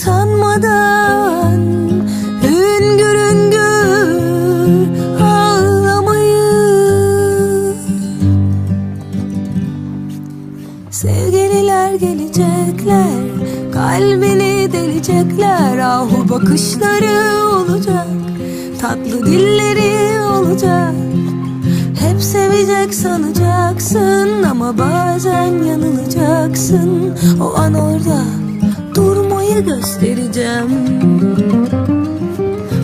Utanmadan hüngür hüngür ağlamayı Sevgililer gelecekler Kalbini delecekler. Ahu bakışları olacak Tatlı dilleri olacak. Hep sevecek sanacaksın Ama bazen yanılacaksın. O an orada durmayı göstereceğim.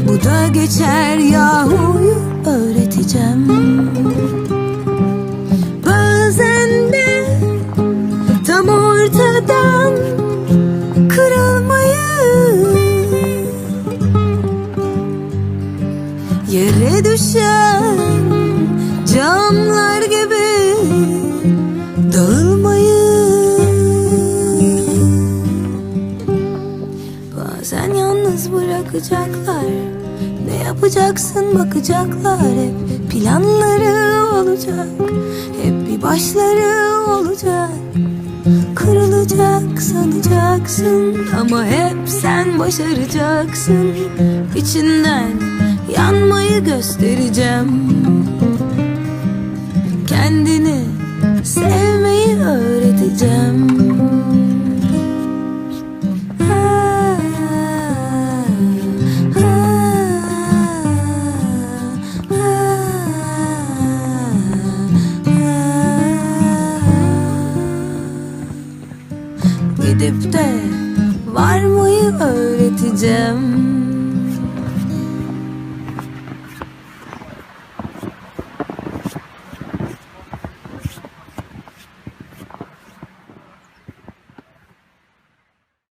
Bu da geçer yahuyu öğreteceğim. Bazen de tam ortadan kırılmayı Yere düşen camlar Bazen yalnız bırakacaklar. Ne yapacaksın bakacaklar. Hep planları olacak. Hep bir başları olacak. Kırılacak sanacaksın. Ama hep sen başaracaksın. İçinden yanmayı göstereceğim. Kendini sevmeyi öğreteceğim Gidip de varmayı öğreteceğim